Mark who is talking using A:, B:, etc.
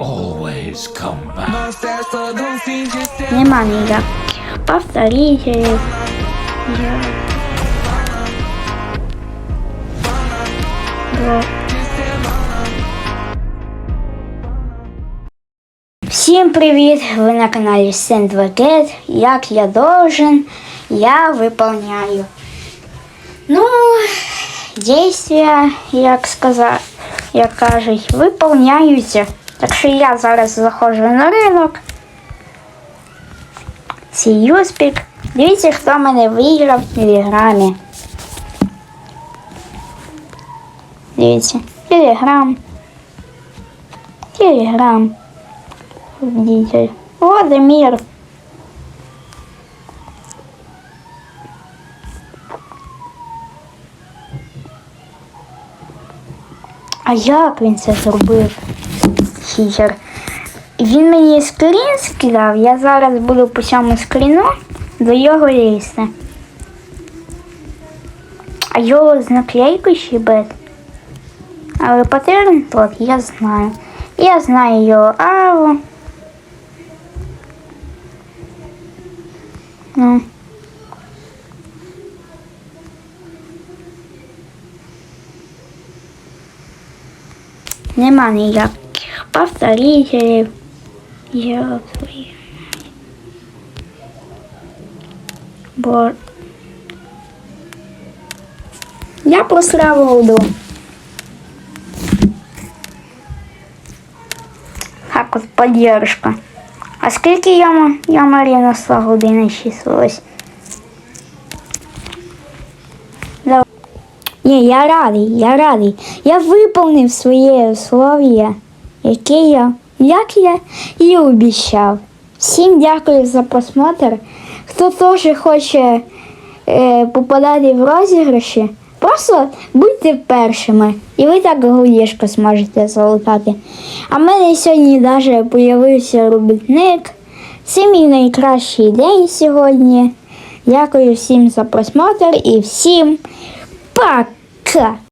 A: always come back.
B: Нема ніяких повторителів. Я... Бо... Всім привіт! Ви на каналі Sandvoket. Як я должен, я выполняю. Ну, действия, як сказати, як кажуть, виповняються. Так що я зараз заходжу на ринок. Сіюспік. Дивіться, хто мене виграв в телеграмі. Дивіться. Телеграм. Телеграм. Победитель. Владимир. А як він це зробив? Хітер. Він мені скрін скидав, я зараз буду по цьому скріну до його лізти. А його з наклейкою ще без. Але патерн тот я знаю. Я знаю його аву. Ну. Нема ніяких повторителів. Я твої. Бо я просрав голду. Так от поддержка. А скільки я, я Маріна з години числилась? Ні, я радий, я радий. Я виповнив своє условия, яке я, як я і обіцяв. Всім дякую за просмотр. Хто теж хоче е, попадати в розіграші, просто будьте першими. І ви так голішко зможете залутати. А в мене сьогодні навіть з'явився робітник. Це мій найкращий день сьогодні. Дякую всім за просмотр і всім пока!